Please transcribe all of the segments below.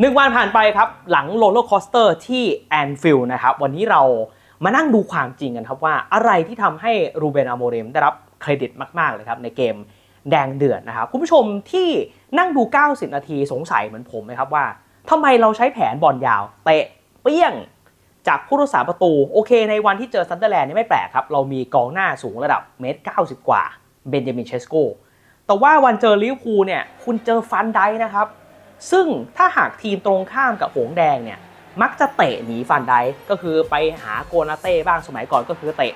หนึ่งวันผ่านไปครับ หลังโรลเลอร์คอสเตอร์ที่แอนฟิลด์นะครับ วันนี้เรามานั่งดูความจริงกันครับว่าอะไรที่ทำให้รูเบนอาโมเรมได้รับเครดิตมาก ๆ เลยครับ ในเกมแดงเดือดนะครับ คุณผู้ชมที่นั่งดู 90 นาทีสงสัยเหมือนผมไหมครับว่าทำไมเราใช้แผนบอลยาว เตะเปี้ยงจากผู้รักษาประตู โอเค ในวันที่เจอซันเดอร์แลนด์นี่ไม่แปลกครับ เรามีกองหน้าสูงระดับเมตร90กว่าเบนจามินเชสโกแต่ว่าวันเจอลิเวอร์พูลเนี่ยคุณเจอฟันไดนะครับ ซึ่งถ้าหากทีมตรงข้ามกับหงแดงเนี่ยมักจะเตะหนีฟันไดก็คือไปหาโกนาเต้บ้างสมัยก่อนก็คือเตะ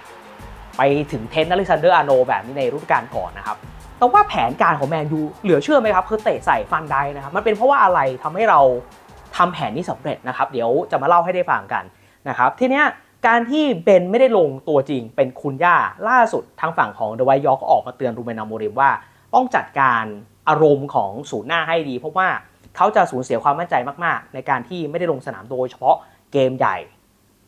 ไปถึงเทนต์อเล็กซานเดอร์อาโนแบบนี้ในฤดูกาลก่อนนะครับแต่ว่าแผนการของแมนยูเหลือเชื่อไหมครับคือเตะใส่ฟันไดนะครับมันเป็นเพราะว่าอะไรทำให้เราทำแผนนี้สำเร็จนะครับ เดี๋ยวจะมาเล่าให้ได้ฟังกันนะครับทีเนี้ยการที่เบนไม่ได้ลงตัวจริงเป็นคุณย่าล่าสุดทางฝั่งของเดวายยอร์กออกมาเตือนรูเบนอาโมริมว่า ต้องจัดการอารมณ์ของศูนย์หน้าให้ดี เพราะว่า เขาจะสูญเสียความมั่นใจมากๆ ในการที่ไม่ได้ลงสนามโดยเฉพาะเกมใหญ่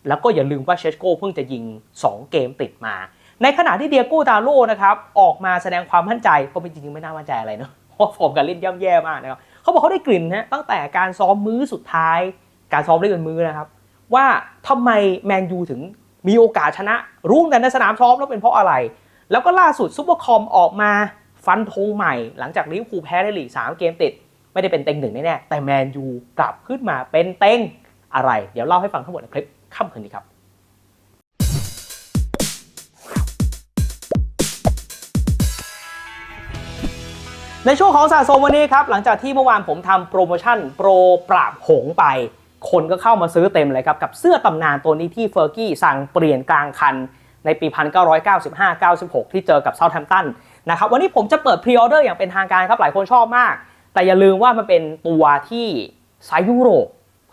แล้วก็อย่าลืมว่าเชสโก้เพิ่งจะยิง 2 เกมติดมา ในขณะที่เดียโก้ดาโลนะครับออกมาแสดงความมั่นใจก็เป็นจริงๆไม่น่ามั่นใจอะไรเนาะเพราะฟอร์มการเล่นย่ำแย่มากนะครับเขาบอกเขาได้กลิ่นนะตั้งแต่การซ้อมมื้อสุดท้าย การซ้อมเล่นมื้อนะครับ ว่าทำไมแมนยูถึงมีโอกาสชนะรุ่งแต่ในสนามซ้อมแล้วเป็นเพราะอะไร แล้วก็ล่าสุดซุปเปอร์คอมออกมาฟันธงใหม่ หลังจากลิเวอร์พูลแพ้ในลีก3เกมติด ไม่ได้เป็นเต็งหนึ่งแน่แต่แมนยูกลับขึ้นมาเป็นเต็งอะไร เดี๋ยวเล่าให้ฟังทั้งหมดในคลิปค่ำคืนนี้ครับในช่วงของสะสมวันนี้ครับ หลังจากที่เมื่อวานผมทำโปรโมชั่นโปรปราบหงไป คนก็เข้ามาซื้อเต็มเลยครับ กับเสื้อตำนานตัวนี้ที่เฟอร์กี้สั่งเปลี่ยนกลางคัน ในปี 1995-96 ที่เจอกับเซาท์แฮมป์ตันนะครับวันนี้ผมจะเปิดพรีออเดอร์อย่างเป็นทางการครับ หลายคนชอบมาก แต่อย่าลืมว่ามันเป็นตัวที่ไซส์ยุโรป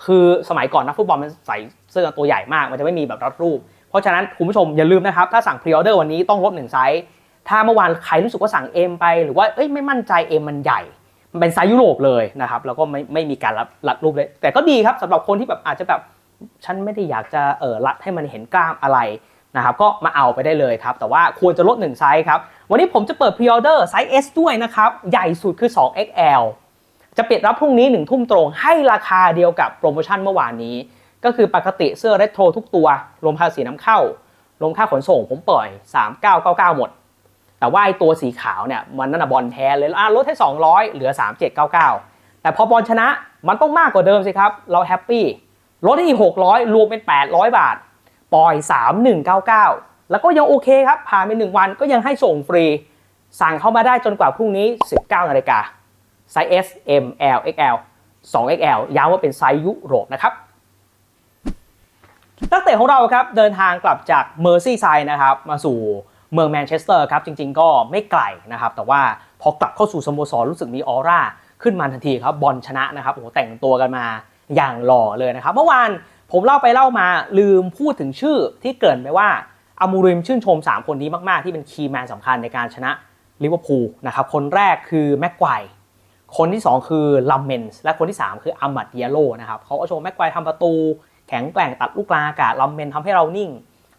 คือสมัยก่อนนักฟุตบอลมันใส่เสื้อตัวใหญ่มาก มันจะไม่มีแบบรัดรูป เพราะฉะนั้นคุณผู้ชมอย่าลืมนะครับ ถ้าสั่งพรีออเดอร์วันนี้ต้องลดหนึ่งไซส์ถ้าเมื่อวานใครรู้สึกว่าสั่ง M ไป หรือว่าเอ้ยไม่มั่นใจ M มันใหญ่ มันเป็นไซส์ยุโรปเลยนะครับแล้วก็ไม่ไม่มีการรัดรัดรูปเลย แต่ก็ดีครับสำหรับคนที่แบบอาจจะแบบฉันไม่ได้อยากจะเออรัดให้มันเห็นกล้ามอะไร นะครับก็มาเอาไปได้เลยครับ แต่ว่าควรจะลดหนึ่งไซส์ครับ วันนี้ผมจะเปิดพรีออเดอร์ไซส์ S ด้วยนะครับ ใหญ่สุดคือ 2XL จะปิดรับพรุ่งนี้1ทุ่มตรงให้ราคาเดียวกับโปรโมชั่นเมื่อวานนี้ ก็คือปกติเสื้อเรโทรทุกตัว รวมภาษีน้ำเข้า รวมค่าขนส่งผมปล่อย 3999 หมด แต่ว่าไอตัวสีขาวเนี่ยมันนั่นบอลแท้เลยลดให้ 200 เหลือ 3799 แต่พอบอลชนะมันต้องมากกว่าเดิมสิครับเราแฮปปี้ลดให้อีก600 รวมเป็น 800 บาท ปล่อย 3199 แล้วก็ยังโอเคครับ ผ่านไป1วันก็ยังให้ส่งฟรี สั่งเข้ามาได้จนกว่าพรุ่งนี้ 19นาฬิกาไซส์ S M L XL 2XL ย้ำว่าเป็นไซส์ยุโรปนะครับนักเตะของเราครับเดินทางกลับจากเมอร์ซี่ไซด์นะครับมาสู่เมืองแมนเชสเตอร์ครับจริงๆก็ไม่ไกลนะครับแต่ว่าพอกลับเข้าสู่สโมสรรู้สึกมีออร่าขึ้นมาทันทีครับบอลชนะนะครับโอ้โหแต่งตัวกันมาอย่างหล่อเลยนะครับ เมื่อวาน ผมเล่าไปเล่ามาลืมพูดถึงชื่อที่เกริ่นไปว่าอามูริมชื่นชม 3 คนนี้มาก ๆ ที่เป็นคีย์แมนสำคัญในการชนะลิเวอร์พูลนะครับคนแรกคือแม็กไกวคนที่ 2 คือลัมเมนส์และคนที่ 3 คืออามัดเดียโลนะครับเขาก็โชว์แม็กไกวทำประตู แข็งแกร่งตัดลูกลางอากาศลัมเมนทำให้เรานิ่ง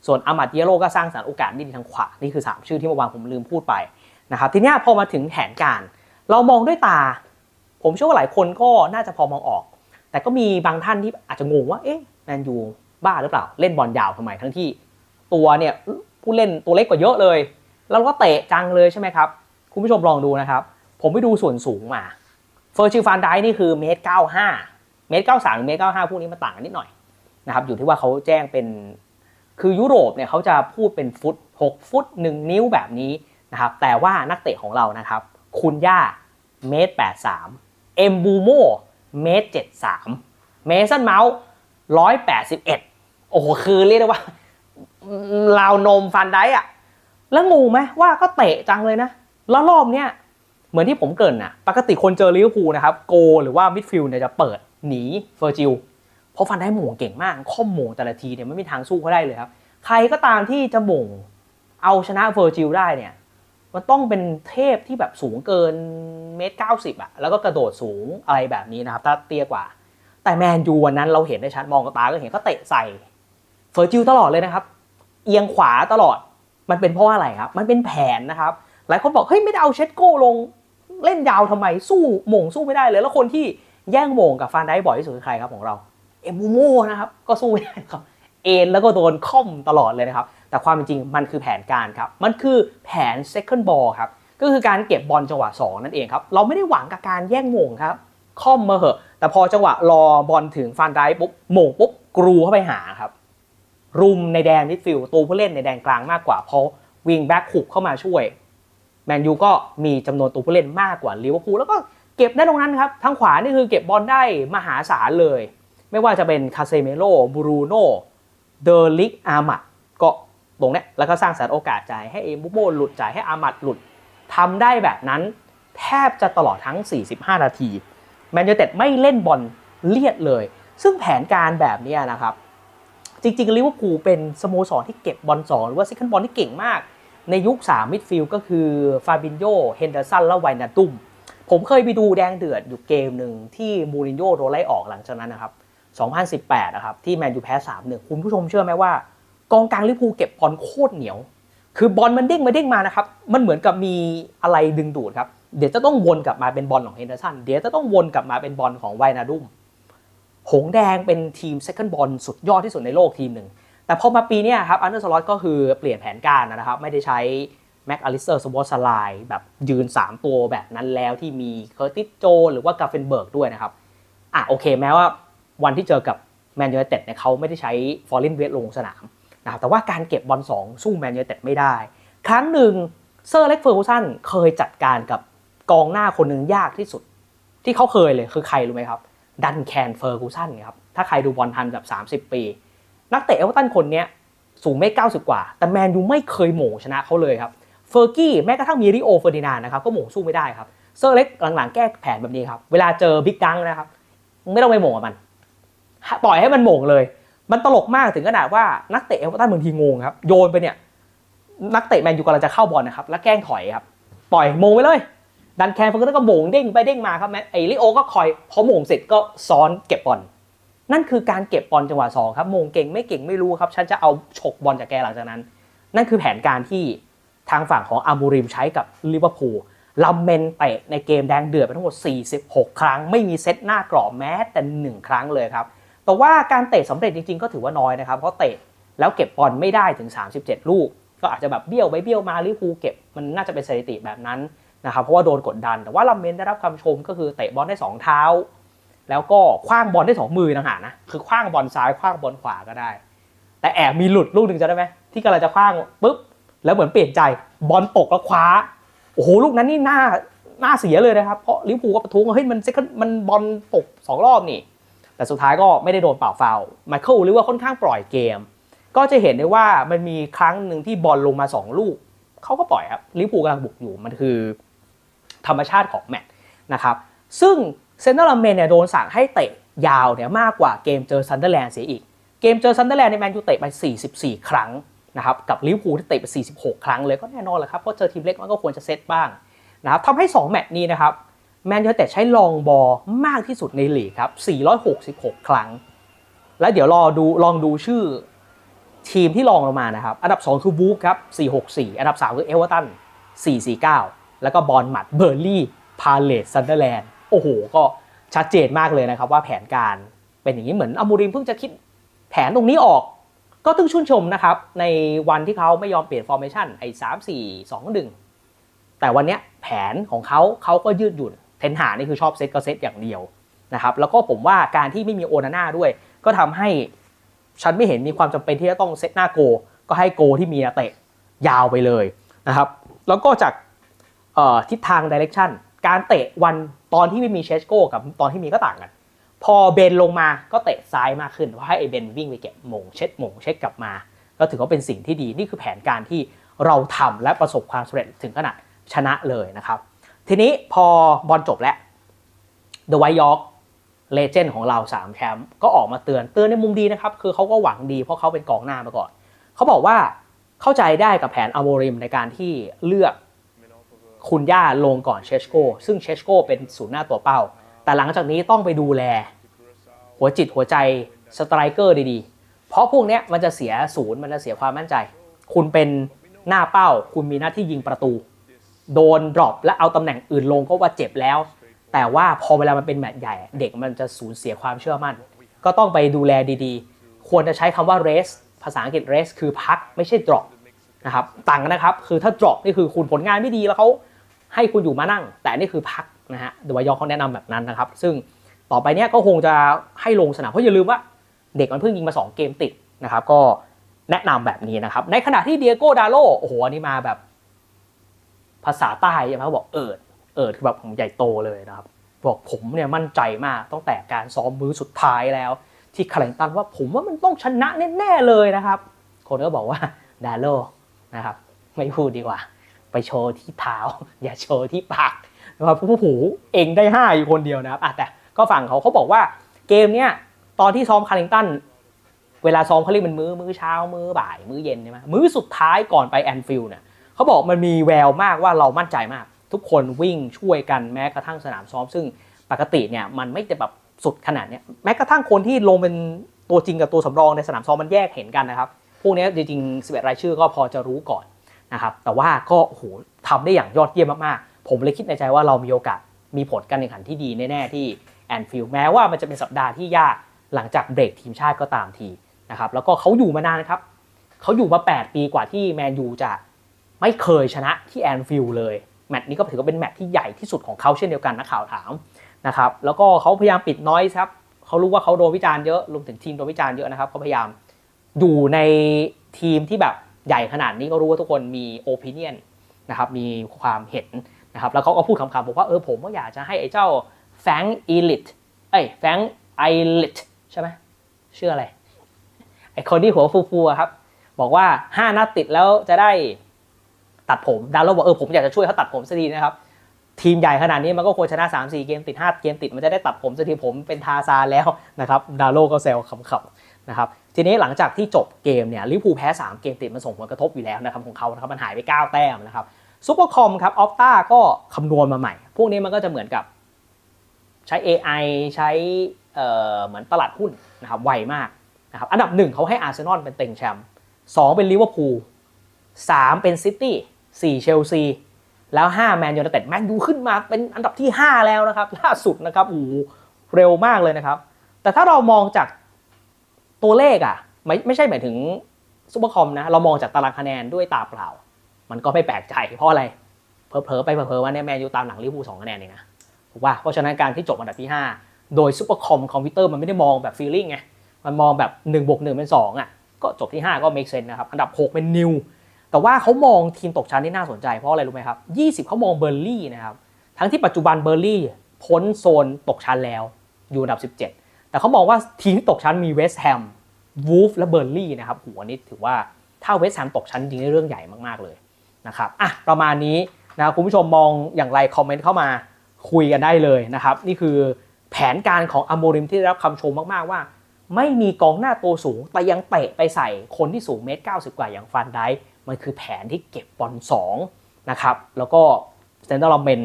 ส่วนอามัดเยโรก็สร้างสรรค์โอกาสได้ดีทางขวานี่คือ 3 ชื่อที่เมื่อวานผมลืมพูดไปนะครับทีนี้พอมาถึงแผนการ เรามองด้วยตา ผมเชื่อว่าหลายคนก็น่าจะพอมองออก แต่ก็มีบางท่านที่อาจจะงงว่าเอ๊ะ มนยูบ้าหรือเปล่า เล่นบอลยาวทำไมทั้งที่ตัวเนี่ยผู้เล่นตัวเล็กกว่าเยอะเลย แล้วก็เตะจังเลยใช่ไหมครับ คุณผู้ชมลองดูนะครับ ผมไปดูส่วนสูงมาเฟอร์ชิลฟานไดนี่คือเมตรเก้าห้าเมตรเก้าสามเมตรเก้าห้าพวกนี้มันต่างกันนิดหน่อยนะครับอยู่ที่ว่าเขาแจ้งเป็นคือยุโรปเนี่ยเขาจะพูดเป็นฟุต 6 ฟุต 1 นิ้วแบบนี้นะครับแต่ว่านักเตะของเรานะครับคุณย่าเมตร83เอ็มบูโมเมตร73เมสันเมาส์ 181 โอ้โห คือเรียกได้ว่าราวนมฟันได้อะแล้วงงไหมว่าก็เตะจังเลยนะ แล้วรอบเนี้ยเหมือนที่ผมเกรินนะปกติคนเจอลิเวอร์พูลนะครับ โกหรือว่ามิดฟิลด์เนี่ยจะเปิดหนีเฟอร์จิลเพราะฟันได้หม่งเก่งมาก ข้อมหม่งแต่ละทีเนี่ยไม่มีทางสู้เขาได้เลยครับ ใครก็ตามที่จะหม่งเอาชนะเฟอร์จิลได้เนี่ย มันต้องเป็นเทพที่แบบสูงเกินเมตรเก้าสิบอะแล้วก็กระโดดสูงอะไรแบบนี้นะครับ ถ้าเตี้ยกว่า แต่แมนยูวันนั้นเราเห็นได้ชัดมองกับตาก็เห็นเขาเตะใส่เฟอร์จิลตลอดเลยนะครับ เอียงขวาตลอดมันเป็นเพราะอะไรครับ มันเป็นแผนนะครับหลายคนบอกเฮ้ยไม่ได้เอาเชดโก้ลงเล่นยาวทำไมสู้หม่งสู้ไม่ได้เลย แล้วคนที่แย่งโมงกับฟานได้บ่อยที่สุดคือใครครับของเราเอมูโมนะครับก็สู้ไม่ได้ครับเอ็นแล้วก็โดนค่อมตลอดเลยนะครับ แต่ความเป็นจริงมันคือแผนการครับ มันคือแผน second ball ครับ ก็คือการเก็บบอลจังหวะ 2 นั่นเองครับ เราไม่ได้หวังกับการแย่งมงครับ ค่อมมาเหอะ แต่พอจังหวะรอบอลถึงฟานได้ปุ๊บโหมงปุ๊บกรูเข้าไปหาครับรุมในแดนมิดฟิลด์ตัวผู้เล่นในแดนกลางมากกว่าเพราะวิงแบ็คหุบเข้ามาช่วย แมนยูก็มีจำนวนตัวผู้เล่นมากกว่าลิเวอร์พูลแล้วก็เก็บได้ตรงนั้นครับทางขวานี่คือเก็บบอลได้มหาศาลเลย ไม่ว่าจะเป็นคาเซเมโลบรูโนเดอลิกอามัดก็ตรงเนี้ยแล้วก็สร้างสรรค์โอกาสจ่ายให้เอมบุโบหลุดจ่ายให้อามัดหลุดทำได้แบบนั้น แทบจะตลอดทั้ง 45 นาที แมนยูเต็ดไม่เล่นบอลเลียดเลย ซึ่งแผนการแบบนี้นะครับ จริงๆลิเวอร์พูลเป็นสโมสรที่เก็บบอลสองหรือว่าซิคันบอลที่เก่งมาก ในยุค 3 มิดฟิลด์ก็คือฟาบินโยเฮนเดอร์สันและไวนาตุมผมเคยไปดูแดงเดือดอยู่เกมหนึ่งที่มูรินโญ่โดนไล่ออกหลังจากนั้นนะครับ 2018 นะครับ ที่แมนยูแพ้3-1คุณผู้ชมเชื่อไหมว่า กองกลางลิเวอร์พูลเก็บบอลโคตรเหนียว คือบอลมันเด้งมาเด้งมานะครับ มันเหมือนกับมีอะไรดึงดูดครับ เดี๋ยวจะต้องวนกลับมาเป็นบอลของเฮนเดอร์สันเดี๋ยวจะต้องวนกลับมาเป็นบอลของไวนาดุมหงแดงเป็นทีมเซคันด์บอลสุดยอดที่สุดในโลกทีมหนึ่ง แต่พอมาปีนี้ครับอันเดอร์สล็อตก็คือเปลี่ยนแผนการนะครับ ไม่ได้ใช้แม็กอลิสเตอร์สวอตสไลแบบยืน 3 ตัวแบบนั้นแล้วที่มีเคอร์ติสโจ หรือว่ากาเฟนเบิร์กด้วยนะครับ อะโอเคแม้ว่าวันที่เจอกับแมนยูไนเต็ดเนี่ยเขาไม่ได้ใช้ฟอร์ลินเวทลงสนามนะครับแต่ว่าการเก็บบอล2สู้แมนยูไนเต็ดไม่ได้ ครั้งหนึ่งเซอร์เล็กเฟอร์กูสันเคยจัดการกับ กองหน้าคนหนึ่งยากที่สุด ที่เขาเคยเลยคือใครรู้ไหมครับ ดันแคนเฟอร์กูสันครับถ้าใครดูบอลทันแบบ 30 ปี นักเตะเอเวอร์ตันคนนี้สูงไม่ 90 กว่า แต่แมนยูไม่เคยโหม่งชนะเขาเลยครับเฟอร์กี้แม้กระทั่งมีริโอเฟอร์ดินานนะครับก็โหม่งสู้ไม่ได้ครับเซอร์เล็กหลังๆแก้แผนแบบนี้ครับ เวลาเจอบิ๊กดังนะครับ ไม่ต้องไปโหม่งมัน ปล่อยให้มันโหม่งเลย มันตลกมากถึงขนาดว่านักเตะเอเวอร์ตันบางทีงงครับ โยนไปเนี่ย นักเตะแมนยูกำลังจะเข้าบอลนะครับ แล้วแกล้งถอยครับ ปล่อยโหมงไปเลย ดันแคนเฟอร์ก็โหมงเด้งไปเด้งมาครับแมไอริโอก็คอยพอโหมงเสร็จก็ซ้อนเก็บบอลนั่นคือการเก็บบอลจังหวะสองครับโหมงเก่งไม่เก่งไม่รู้ครับฉันจะเอาฉกบอลจากแกหลังจากนั้น นั่นคือแผนการที่ทางฝั่งของอามูริมใช้กับลิเวอร์พูลลำเมนเตะในเกมแดงเดือดไปทั้งหมด 46 ครั้ง ไม่มีเซตหน้ากรอบแม้แต่หนึ่งครั้งเลยครับ แต่ว่าการเตะสำเร็จจริงๆ ก็ถือว่าน้อยนะครับ เพราะเตะแล้วเก็บบอลไม่ได้ถึง 37 ลูก ก็อาจจะแบบเบี้ยวไปเบี้ยวมาลิเวอร์พูลเก็บมันน่าจะเป็นสถิติแบบนั้น นะครับเพราะว่าโดนกดดัน แต่ว่าลำเมนได้รับคำชมก็คือเตะบอลได้ 2 เท้า แล้วก็คว้างบอลได้ 2 มือต่างหากนะคือคว้างบอลซ้ายคว้างบอลขวาก็ได้ แต่แอบมีหลุดลูกหนึ่งจะได้ไหมที่กำลังจะคว้างปุ๊บแล้วเหมือนเปลี่ยนใจบอลตกแล้วคว้าโอ้โหลูกนั้นนี่หน้าหน้าเสียเลยนะครับเพราะลิเวอร์พูลก็ประท้วงว่าเฮ้ยมันเซ็กมันบอลตกสองรอบนี่ แต่สุดท้ายก็ไม่ได้โดนเป่าฟาวไมเคิลหรือว่าค่อนข้างปล่อยเกม ก็จะเห็นได้ว่ามันมีครั้งหนึ่งที่บอลลงมา 2 ลูกเขาก็ปล่อยครับลิเวอร์พูลกำลังบุกอยู่มันคือ ธรรมชาติของแมตช์นะครับซึ่งเซนเตอร์ลาเมนเนี่ยโดนสั่งให้เตะยาวเนี่ยมากกว่าเกมเจอซันเดอร์แลนด์เสียอีก เกมเจอซันเดอร์แลนด์ในแมนยูเตะไป 44 ครั้งนะครับกับลิเวอร์พูลที่เตะไป 46 ครั้งเลยก็แน่นอนแหละครับเพราะเจอทีมเล็กมันก็ควรจะเซตบ้างนะครับทำให้ 2 แมตช์นี้นะครับแมนยูเต็ดใช้ลองบอลมากที่สุดในลีกครับ 466 ครั้ง แล้วเดี๋ยวรอดูลองดูชื่อทีมที่ลองลงมานะครับ อันดับ 2 คือบูฟครับ 464 อันดับ 3 คือเอเวอร์ตัน 449 แล้วก็บอลหมัดเบอร์ลี่พาเลสซันเดอร์แลนด์โอ้โห ก็ชัดเจนมากเลยนะครับว่าแผนการเป็นอย่างนี้เหมือนอมูริมเพิ่งจะคิดแผนตรงนี้ออก ก็ต้องชื่นชมนะครับ ในวันที่เขาไม่ยอมเปลี่ยนฟอร์เมชันไอ้สามสี่สองหนึ่งแต่วันนี้แผนของเขาเขาก็ยืดหยุ่นเทนหานี่คือชอบเซตก็เซตอย่างเดียวนะครับแล้วก็ผมว่าการที่ไม่มีโอนาน่าด้วย ก็ทำให้ฉันไม่เห็นมีความจำเป็นที่จะต้องเซตหน้าโก ก็ให้โกที่มีเตะยาวไปเลยนะครับ แล้วก็จาก ทิศทางดิเรกชันการเตะวันตอนที่ไม่มีเชสโกกับตอนที่มีก็ต่างกัน พอเบนลงมาก็เตะซ้ายมากขึ้นเพราะให้ไอเบนวิ่งไปเก็บมงเช็ดมงเช็ดกลับมา ก็ถือว่าเป็นสิ่งที่ดีนี่คือแผนการที่เราทำและประสบความสำเร็จถึงขนาดชนะเลยนะครับ ทีนี้พอบอลจบแล้วเดอะไวท์ยอร์กเลเจนด์ของเรา3แชมป์ก็ออกมาเตือนเตือนในมุมดีนะครับ คือเขาก็หวังดีเพราะเขาเป็นกองหน้ามาก่อน เขาบอกว่าเข้าใจได้กับแผนอโมริมในการที่เลือก คุณย่าลงก่อนเชสโกซึ่งเชสโกเป็นศูนย์หน้าตัวเป้า แต่หลังจากนี้ต้องไปดูแล หัวจิตหัวใจสไตรเกอร์ดีๆ เพราะพวกนี้มันจะเสียศูนย์มันจะเสียความมั่นใจ คุณเป็นหน้าเป้า คุณมีหน้าที่ยิงประตู โดนดรอปและเอาตำแหน่งอื่นลงก็ว่าเจ็บแล้ว แต่ว่าพอเวลามันเป็นแมตช์ใหญ่ เด็กมันจะสูญเสียความเชื่อมั่น ก็ต้องไปดูแลดีๆ ควรจะใช้คำว่า rest ภาษาอังกฤษ rest คือพักไม่ใช่ drop นะครับต่างกันนะครับ คือถ้า drop นี่คือคุณผลงานไม่ดีแล้วเขา ให้คุณอยู่มานั่ง แต่นี่คือพักนะฮะเดวายอเขาแนะนำแบบนั้นนะครับ ซึ่งต่อไปเนี้ยก็คงจะให้ลงสนามเพราะอย่าลืมว่าเด็กมันเพิ่งยิงมา 2 เกมติดนะครับก็แนะนำแบบนี้นะครับ ในขณะที่เดียโก้ดาโลโอ้โหอันนี้มาแบบภาษาใต้ใช่ไหมเขาบอกเอิดเอิดคือแบบผมใหญ่โตเลยนะครับ บอกผมเนี่ยมั่นใจมากตั้งแต่การซ้อมมือสุดท้ายแล้ว ที่คาร์ตันว่าผมว่ามันต้องชนะแน่ๆเลยนะครับ คนก็บอกว่าดาโลนะครับ ไม่พูดดีกว่า ไปโชว์ที่เท้า อย่าโชว์ที่ปากนะครับผู้หูเองได้ 5 อยู่คนเดียวนะครับแต่ก็ฝั่งเขาเขาบอกว่าเกมเนี้ยตอนที่ซ้อมคาร์ลิงตันเวลาซ้อมเขาเรียกเป็นมื้อมื้อเช้า มื้อบ่าย มื้อเย็นใช่ไหมมื้อสุดท้ายก่อนไปแอนฟิลด์เนี่ยเขาบอกมันมีแววมากว่าเรามั่นใจมาก ทุกคนวิ่งช่วยกันแม้กระทั่งสนามซ้อม ซึ่งปกติเนี่ยมันไม่จะแบบสุดขนาดเนี้ยแม้กระทั่งคนที่ลงเป็นตัวจริงกับตัวสำรองในสนามซ้อมมันแยกเห็นกันนะครับพวกนี้จริงๆ11รายชื่อก็พอจะรู้ก่อน นะครับแต่ว่าก็โอ้โหทำได้อย่างยอดเยี่ยมมากๆ ผมเลยคิดในใจว่าเรามีโอกาสมีผลการแข่งขันที่ดีแน่ๆที่แอนฟิลด์แม้ว่ามันจะเป็นสัปดาห์ที่ยากหลังจากเบรกทีมชาติก็ตามทีนะครับแล้วก็เขาอยู่มานานนะครับเขาอยู่มา 8 ปีกว่าที่แมนยูจะไม่เคยชนะที่แอนฟิลด์เลยแมตช์นี้ก็ถือว่าเป็นแมตช์ที่ใหญ่ที่สุดของเขาเช่นเดียวกันนักข่าวถามนะครับแล้วก็เขาพยายามปิดน้อยครับเขารู้ว่าเขาโดนวิจารณ์เยอะรวมถึงทีมโดนวิจารณ์เยอะนะครับเขาพยายามอยู่ในทีมที่แบบ ใหญ่ขนาดนี้ก็รู้ว่าทุกคนมีโอปิเนียนนะครับมีความเห็นนะครับแล้วเขาก็พูดคำๆบอกว่าเออผมก็อยากจะให้ไอ้เจ้าแฟงอีลิทเอ้ยแฟงไอลิทใช่ไหมชื่ออะไรไอคนที่หัวฟูๆอะครับบอกว่า 5นัดติดแล้วจะได้ตัดผมดาวโลบอกเออผมอยากจะช่วยเขาตัดผมสักทีนะครับ ทีมใหญ่ขนาดนี้มันก็ควรชนะ 3 4 เกมติด 5 เกมติดมันจะได้ตัดผมสักทีผมเป็นทาซาแล้วนะครับดาวโลก็แซวขำๆ นะครับทีนี้หลังจากที่จบเกมเนี่ยลิเวอร์พูลแพ้ 3 เกมติดมันส่งผลกระทบอยู่แล้วนะครับของเขาครับมันหายไป 9 แต้มนะครับซูเปอร์คอมครับออฟต้าก็คำนวณมาใหม่ พวกนี้มันก็จะเหมือนกับใช้ AI ใช้เเหมือนตลาดหุ้นนะครับไวมากนะครับอันดับหนึ่งเขาให้อาร์เซนอลเป็นเต็งแชมป์สองเป็นลิเวอร์พูลสามเป็นซิตี้สี่เชลซีแล้วห้าแมนยูไนเต็ดแมนยูขึ้นมาเป็นอันดับที่ 5 แล้วนะครับ ล่าสุดนะครับโอ้เร็วมากเลยนะครับ แต่ถ้าเรามองจาก ตัวเลขอะไม่ไม่ใช่หมายถึงซูเปอร์คอมนะ เรามองจากตารางคะแนนด้วยตาเปล่า มันก็ไม่แปลกใจ เพราะอะไรเผลอไปเผลอว่าเนี่ยแมนยูตามหลังลิเวอร์พูลสองคะแนนเองนะถูกป่ะเพราะฉะนั้นการที่จบอันดับที่ 5 โดยซูเปอร์คอมคอมพิวเตอร์มันไม่ได้มองแบบฟีลลิ่งไงมันมองแบบ1บวก1เป็น 2อะก็จบที่ 5 ก็ make sense นะครับ อันดับ 6 เป็นนิว แต่ว่าเขามองทีมตกชั้นที่น่าสนใจเพราะอะไรรู้ไหมครับ 20 เขามองเบอร์ลี่นะครับ ทั้งที่ปัจจุบันเบอร์ลี่พ้นโซนตกชั้นแล้ว อยู่อันดับ17 แต่เขามองว่าทีมที่ตกชั้นมีเวสต์แฮมวูฟและเบอร์ลี่นะครับหัวนี้ถือว่าถ้าเวสต์แฮมตกชั้นจริงเรื่องใหญ่มากๆเลยนะครับอะประมาณนี้นะคุณผู้ชมมองอย่างไรคอมเมนต์เข้ามาคุยกันได้เลยนะครับ นี่คือแผนการของอโมริมที่ได้รับคำชมมากๆว่า ไม่มีกองหน้าตัวสูง แต่ยังเตะไปใส่คนที่สูงเมตรเก้าสิบกว่าอย่างฟันได้มันคือแผนที่เก็บบอลสองนะครับแล้วก็เซนเตอร์ลอมเมน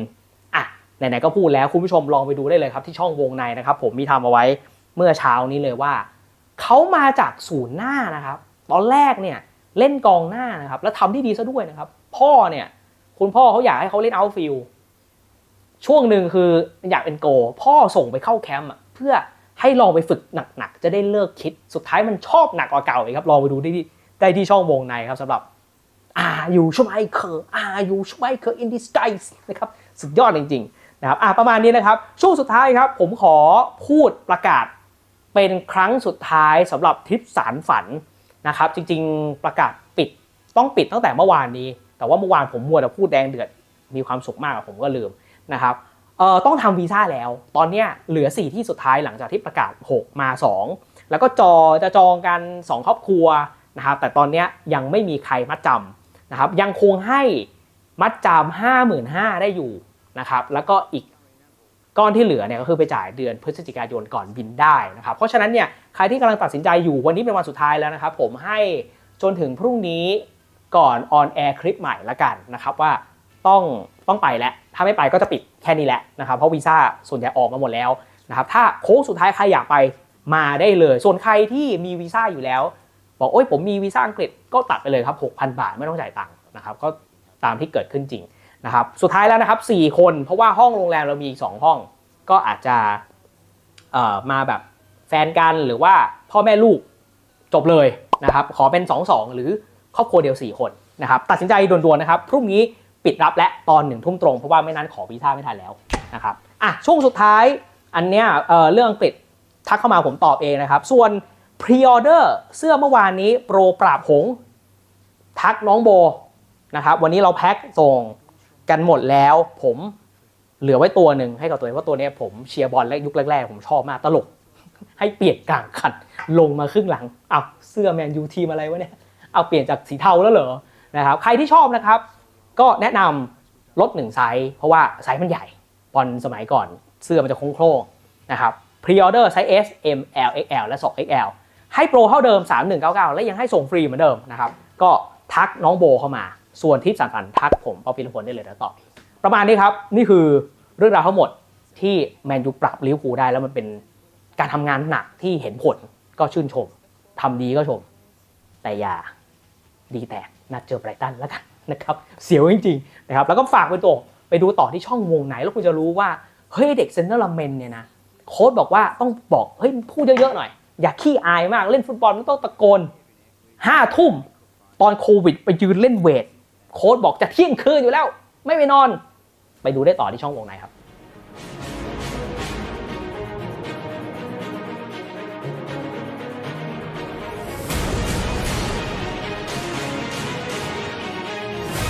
อะไหนๆก็พูดแล้วคุณผู้ชมลองไปดูได้เลยครับที่ช่องวงในนะครับผมมีทำเอาไว้ เมื่อเช้านี้เลยว่า เขามาจากศูนย์หน้านะครับ ตอนแรกเนี่ยเล่นกองหน้านะครับ แล้วทำที่ดีซะด้วยนะครับ พ่อเนี่ยคุณพ่อเขาอยากให้เขาเล่นเอาฟิลช่วงหนึ่งคืออยากเป็นโก พ่อส่งไปเข้าแคมป์เพื่อให้ลองไปฝึกหนักๆ จะได้เลิกคิดสุดท้ายมันชอบหนักกว่าเก่าอีกครับลองไปดูได้ที่ได้ที่ช่องวงในครับสำหรับ Are you Schmeichel Are you Schmeichel in disguise นะครับสุดยอดจริงๆนะครับอะประมาณนี้นะครับ ช่วงสุดท้ายครับ ผมขอพูดประกาศ เป็นครั้งสุดท้ายสำหรับทริปสารฝันนะครับ จริงๆประกาศปิดต้องปิดตั้งแต่เมื่อวานนี้ แต่ว่าเมื่อวานผมมัวแต่พูดแดงเดือดมีความสุขมากผมก็ลืมนะครับเอ่อต้องทำวีซ่าแล้ว ตอนเนี้ยเหลือ 4 ที่สุดท้ายหลังจากที่ประกาศ 6 มา 2 แล้วก็จอจะจองกัน 2 ครอบครัวนะครับแต่ตอนเนี้ยยังไม่มีใครมัดจำนะครับยังคงให้มัดจำ55,000ได้อยู่นะครับแล้วก็อีก ก้อนที่เหลือเนี่ยก็คือไปจ่ายเดือนพฤศจิกายนก่อนบินได้นะครับเพราะฉะนั้นเนี่ยใครที่กำลังตัดสินใจอยู่วันนี้เป็นวันสุดท้ายแล้วนะครับผมให้จนถึงพรุ่งนี้ก่อนออนแอร์คลิปใหม่ละกันนะครับว่าต้องต้องไปแล้ว ถ้าไม่ไปก็จะปิดแค่นี้แหละนะครับเพราะวีซ่าส่วนใหญ่ออกมาหมดแล้วนะครับถ้าโค้งสุดท้ายใครอยากไปมาได้เลย ส่วนใครที่มีวีซ่าอยู่แล้ว บอกโอ้ยผมมีวีซ่าอังกฤษก็ตัดไปเลยครับ6,000 บาทไม่ต้องจ่ายตังค์นะครับก็ตามที่เกิดขึ้นจริง นะครับสุดท้ายแล้วนะครับ 4 คนเพราะว่าห้องโรงแรมเรามีอีก2ห้อง ก็อาจจะมาแบบแฟนกันหรือว่าพ่อแม่ลูกจบเลยนะครับขอเป็น 2-2 หรือครอบครัวเดียว 4 คนนะครับตัดสินใจด่วนๆนะครับพรุ่งนี้ปิดรับและตอนหนึ่งทุ่มตรงเพราะว่าไม่นั้นขอวีซ่าไม่ทันแล้วนะครับอะช่วงสุดท้ายอันเนี้ยเเรื่องอังกฤษทักเข้ามาผมตอบเองนะครับ ส่วนพรีออเดอร์เสื้อเมื่อวานนี้โปรปราบหงส์ทักน้องโบนะครับวันนี้เราแพ็คส่ง กันหมดแล้ว ผมเหลือไว้ตัวหนึ่งให้กับตัวเองว่าตัวนี้ผมเชียร์บอลและยุคแรกๆ ผมชอบมากตลก ให้เปลี่ยนกลางคันลงมาครึ่งหลังเอาเสื้อแมนยูทีมอะไรวะเนี่ยเอาเปลี่ยนจากสีเทาแล้วเหรอนะครับใครที่ชอบนะครับ ก็แนะนำลดหนึ่งไซส์เพราะว่าไซส์มันใหญ่บอลสมัยก่อนเสื้อมันจะโค้งๆนะครับพรีออเดอร์ไซส์ S M L XL และ 2XL ให้โปรเท่าเดิม 3199 และยังให้ส่งฟรีเหมือนเดิมนะครับ ก็ทักน้องโบเข้ามา ส่วนที่สำคัญทักผมเอพิรพลได้เลยนะตอบประมาณนี้ครับ นี่คือเรื่องราวทั้งหมดที่แมนยูปรับลิเวอร์พูลได้แล้วมันเป็นการทำงานหนักที่เห็นผลก็ชื่นชมทำดีก็ชม แต่อย่าดีแตกนัดเจอไบรตันแล้วกันนะครับเสียวจริงๆนะครับแล้วก็ฝากไปตัวไปดูต่อที่ช่องวงไหนแล้วคุณจะรู้ว่าเฮ้ยเด็กเซนเตอร์ลาเมนเนี่ยนะโค้ชบอกว่าต้องบอกเฮ้ยพูดเยอะๆหน่อย อย่าขี้อายมากเล่นฟุตบอลไม่ต้องตะโกนห้าทุ่มตอนโควิด ไปยืนเล่นเวท โค้ดบอกจะเที่ยงคืนอยู่แล้ว ไม่ไปนอน ไปดูได้ต่อที่ช่องวงในครับ